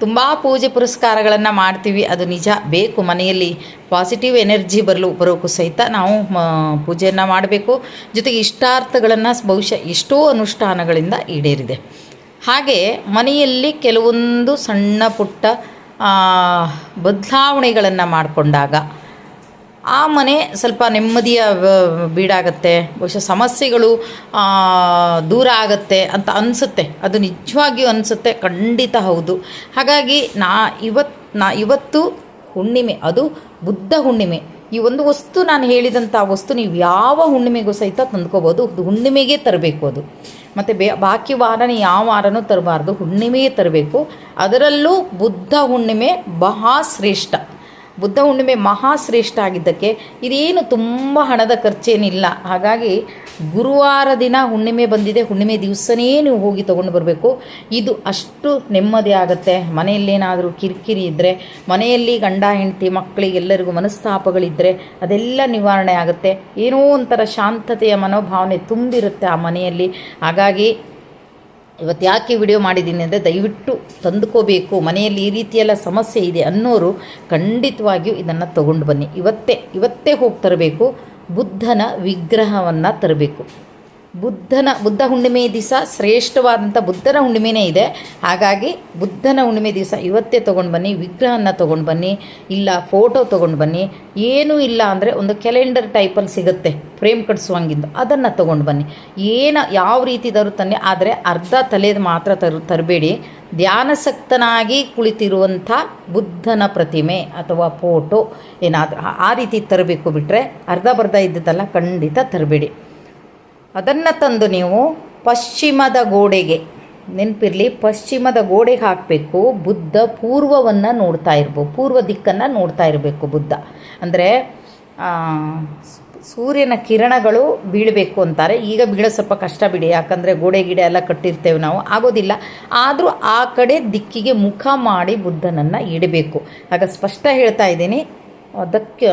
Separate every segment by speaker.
Speaker 1: ತುಂಬ ಪೂಜೆ ಪುರಸ್ಕಾರಗಳನ್ನು ಮಾಡ್ತೀವಿ, ಅದು ನಿಜ. ಬೇಕು, ಮನೆಯಲ್ಲಿ ಪಾಸಿಟಿವ್ ಎನರ್ಜಿ ಬರಲು ಬರೋಕ್ಕೂ ಸಹಿತ ನಾವು ಪೂಜೆಯನ್ನು ಮಾಡಬೇಕು. ಜೊತೆಗೆ ಇಷ್ಟಾರ್ಥಗಳನ್ನು ಬಹುಶಃ ಎಷ್ಟೋ ಅನುಷ್ಠಾನಗಳಿಂದ ಈಡೇರಿದೆ. ಹಾಗೆ ಮನೆಯಲ್ಲಿ ಕೆಲವೊಂದು ಸಣ್ಣ ಪುಟ್ಟ ಬದಲಾವಣೆಗಳನ್ನು ಮಾಡಿಕೊಂಡಾಗ ಆ ಮನೆ ಸ್ವಲ್ಪ ನೆಮ್ಮದಿಯ ಬೀಡಾಗತ್ತೆ. ಬಹುಶಃ ಸಮಸ್ಯೆಗಳು ದೂರ ಆಗತ್ತೆ ಅಂತ ಅನಿಸುತ್ತೆ. ಅದು ನಿಜವಾಗಿಯೂ ಅನಿಸುತ್ತೆ. ಖಂಡಿತ ಹೌದು. ಹಾಗಾಗಿ ನಾ ಇವತ್ತು ನಾ ಇವತ್ತು ಹುಣ್ಣಿಮೆ, ಅದು ಬುದ್ಧ ಹುಣ್ಣಿಮೆ. ಈ ಒಂದು ವಸ್ತು ನಾನು ಹೇಳಿದಂಥ ವಸ್ತು ನೀವು ಯಾವ ಹುಣ್ಣಿಮೆಗೂ ಸಹಿತ ತಂದ್ಕೋಬೋದು. ಹುಣ್ಣಿಮೆಗೆ ತರಬೇಕು ಅದು. ಮತ್ತು ಬೇ, ಬಾಕಿ ವಾರನೇ ಯಾವ ವಾರನೂ ತರಬಾರ್ದು. ಹುಣ್ಣಿಮೆಗೆ ತರಬೇಕು. ಅದರಲ್ಲೂ ಬುದ್ಧ ಹುಣ್ಣಿಮೆ ಬಹಳ ಶ್ರೇಷ್ಠ. ಬುದ್ಧ ಹುಣ್ಣಿಮೆ ಮಹಾಶ್ರೇಷ್ಠ ಆಗಿದ್ದಕ್ಕೆ ಇದೇನು ತುಂಬ ಹಣದ ಖರ್ಚೇನಿಲ್ಲ. ಹಾಗಾಗಿ ಗುರುವಾರ ದಿನ ಹುಣ್ಣಿಮೆ ಬಂದಿದೆ, ಹುಣ್ಣಿಮೆ ದಿವಸನೇ ನೀವು ಹೋಗಿ ತೊಗೊಂಡು ಬರಬೇಕು. ಇದು ಅಷ್ಟು ನೆಮ್ಮದಿ ಆಗುತ್ತೆ. ಮನೆಯಲ್ಲೇನಾದರೂ ಕಿರಿಕಿರಿ ಇದ್ದರೆ ಮನೆಯಲ್ಲಿ ಗಂಡ, ಹೆಂಡತಿ ಮಕ್ಕಳಿಗೆಲ್ಲರಿಗೂ ಮನಸ್ತಾಪಗಳಿದ್ದರೆ ಅದೆಲ್ಲ ನಿವಾರಣೆ ಆಗುತ್ತೆ. ಏನೋ ಒಂಥರ ಶಾಂತತೆಯ ಮನೋಭಾವನೆ ತುಂಬಿರುತ್ತೆ ಆ ಮನೆಯಲ್ಲಿ. ಹಾಗಾಗಿ ಇವತ್ತು ಯಾಕೆ ವಿಡಿಯೋ ಮಾಡಿದ್ದೀನಿ ಅಂದರೆ ದಯವಿಟ್ಟು ತಂದುಕೋಬೇಕು. ಮನೆಯಲ್ಲಿ ಈ ರೀತಿಯೆಲ್ಲ ಸಮಸ್ಯೆ ಇದೆ ಅನ್ನೋರು ಖಂಡಿತವಾಗಿಯೂ ಇದನ್ನು ತಗೊಂಡು ಬನ್ನಿ. ಇವತ್ತೇ ಇವತ್ತೇ ಹೋಗಿ ತರಬೇಕು. ಬುದ್ಧನ ವಿಗ್ರಹವನ್ನು ತರಬೇಕು. ಬುದ್ಧನ, ಬುದ್ಧ ಹುಣ್ಣಿಮೆ ದಿವಸ ಶ್ರೇಷ್ಠವಾದಂಥ ಬುದ್ಧನ ಹುಣ್ಣಿಮೆನೇ ಇದೆ. ಹಾಗಾಗಿ ಬುದ್ಧನ ಹುಣ್ಣಿಮೆ ದಿವಸ ಇವತ್ತೇ ತೊಗೊಂಡು ಬನ್ನಿ ವಿಗ್ರಹನ ತೊಗೊಂಡು ಬನ್ನಿ, ಇಲ್ಲ ಫೋಟೋ ತೊಗೊಂಡು ಬನ್ನಿ. ಏನೂ ಇಲ್ಲ ಅಂದರೆ ಒಂದು ಕ್ಯಾಲೆಂಡರ್ ಟೈಪಲ್ಲಿ ಸಿಗುತ್ತೆ, ಫ್ರೇಮ್ ಕಟ್ಸುವಂಗಿದ್ದು. ಅದನ್ನು ತೊಗೊಂಡು ಬನ್ನಿ. ಏನು ಯಾವ ರೀತಿ ತರುತ್ತಾನೆ ಆದರೆ ಅರ್ಧ ತಲೆದು ಮಾತ್ರ ತರು, ತರಬೇಡಿ. ಧ್ಯಾನಸಕ್ತನಾಗಿ ಕುಳಿತಿರುವಂಥ ಬುದ್ಧನ ಪ್ರತಿಮೆ ಅಥವಾ ಫೋಟೋ ಏನಾದರೂ ಆ ರೀತಿ ತರಬೇಕು ಬಿಟ್ಟರೆ ಅರ್ಧ ಬರ್ಧ ಇದ್ದದ್ದಲ್ಲ, ಖಂಡಿತ ತರಬೇಡಿ. ಅದನ್ನು ತಂದು ನೀವು ಪಶ್ಚಿಮದ ಗೋಡೆಗೆ, ನೆನಪಿರಲಿ ಪಶ್ಚಿಮದ ಗೋಡೆಗೆ ಹಾಕಬೇಕು, ಬುದ್ಧ ಪೂರ್ವವನ್ನು ನೋಡ್ತಾ ಇರ್ಬೋದು ಪೂರ್ವ ದಿಕ್ಕನ್ನು ನೋಡ್ತಾ ಇರಬೇಕು ಬುದ್ಧ. ಅಂದರೆ ಸೂರ್ಯನ ಕಿರಣಗಳು ಬೀಳಬೇಕು ಅಂತಾರೆ. ಈಗ ಬೀಳೋ ಸ್ವಲ್ಪ ಕಷ್ಟ ಬಿಡಿ, ಯಾಕಂದರೆ ಗೋಡೆ ಗಿಡ ಎಲ್ಲ ಕಟ್ಟಿರ್ತೇವೆ ನಾವು, ಆಗೋದಿಲ್ಲ. ಆದರೂ ಆ ಕಡೆ ದಿಕ್ಕಿಗೆ ಮುಖ ಮಾಡಿ ಬುದ್ಧನನ್ನು ಇಡಬೇಕು. ಆಗ ಸ್ಪಷ್ಟ ಹೇಳ್ತಾ ಇದ್ದೀನಿ, ಅದಕ್ಕೆ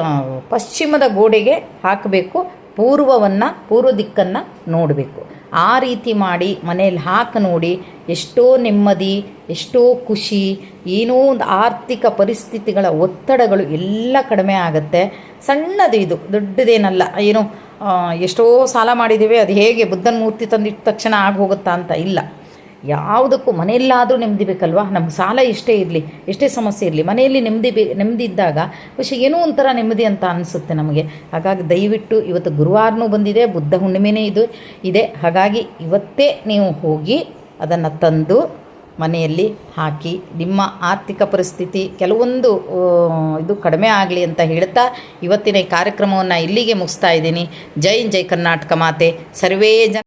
Speaker 1: ಪಶ್ಚಿಮದ ಗೋಡೆಗೆ ಹಾಕಬೇಕು. ಪೂರ್ವವನ್ನು ಪೂರ್ವ ದಿಕ್ಕನ್ನು ನೋಡಬೇಕು. ಆ ರೀತಿ ಮಾಡಿ ಮನೆಯಲ್ಲಿ ಹಾಕಿ ನೋಡಿ, ಎಷ್ಟೋ ನೆಮ್ಮದಿ, ಎಷ್ಟೋ ಖುಷಿ, ಏನೋ ಒಂದು ಆರ್ಥಿಕ ಪರಿಸ್ಥಿತಿಗಳ ಒತ್ತಡಗಳು ಎಲ್ಲ ಕಡಿಮೆ ಆಗುತ್ತೆ. ಸಣ್ಣದು ಇದು, ದೊಡ್ಡದೇನಲ್ಲ, ಏನು ಎಷ್ಟೋ ಸಾಲ ಮಾಡಿದ್ದೀವಿ, ಅದು ಹೇಗೆ ಬುದ್ಧನ ಮೂರ್ತಿ ತಂದಿಟ್ಟ ತಕ್ಷಣ ಆಗಿ ಹೋಗುತ್ತಾ ಅಂತ ಇಲ್ಲ. ಯಾವುದಕ್ಕೂ ಮನೆಯಲ್ಲಾದರೂ ನೆಮ್ಮದಿ ಬೇಕಲ್ವಾ ನಮ್ಗೆ ಸಾಲ ಇಷ್ಟೇ ಇರಲಿ ಎಷ್ಟೇ ಸಮಸ್ಯೆ ಇರಲಿ. ಮನೆಯಲ್ಲಿ ನೆಮ್ಮದಿ ಬೇ ನೆಮ್ಮದಿ ಇದ್ದಾಗ ವಿಷಯ ಏನೋ ಒಂಥರ ನೆಮ್ಮದಿ ಅಂತ ಅನಿಸುತ್ತೆ ನಮಗೆ. ಹಾಗಾಗಿ ದಯವಿಟ್ಟು ಇವತ್ತು ಗುರುವಾರನೂ ಬಂದಿದೆ, ಬುದ್ಧ ಹುಣ್ಣಿಮೆನೇ ಇದು, ಇದೆ. ಹಾಗಾಗಿ ಇವತ್ತೇ ನೀವು ಹೋಗಿ ಅದನ್ನು ತಂದು ಮನೆಯಲ್ಲಿ ಹಾಕಿ, ನಿಮ್ಮ ಆರ್ಥಿಕ ಪರಿಸ್ಥಿತಿ ಕೆಲವೊಂದು ಇದು ಕಡಿಮೆ ಆಗಲಿ ಅಂತ ಹೇಳ್ತಾ ಇವತ್ತಿನ ಈ ಕಾರ್ಯಕ್ರಮವನ್ನು ಇಲ್ಲಿಗೆ ಮುಗಿಸ್ತಾ ಇದ್ದೀನಿ. ಜೈ ಜೈ ಕರ್ನಾಟಕ ಮಾತೆ. ಸರ್ವೇ ಜನ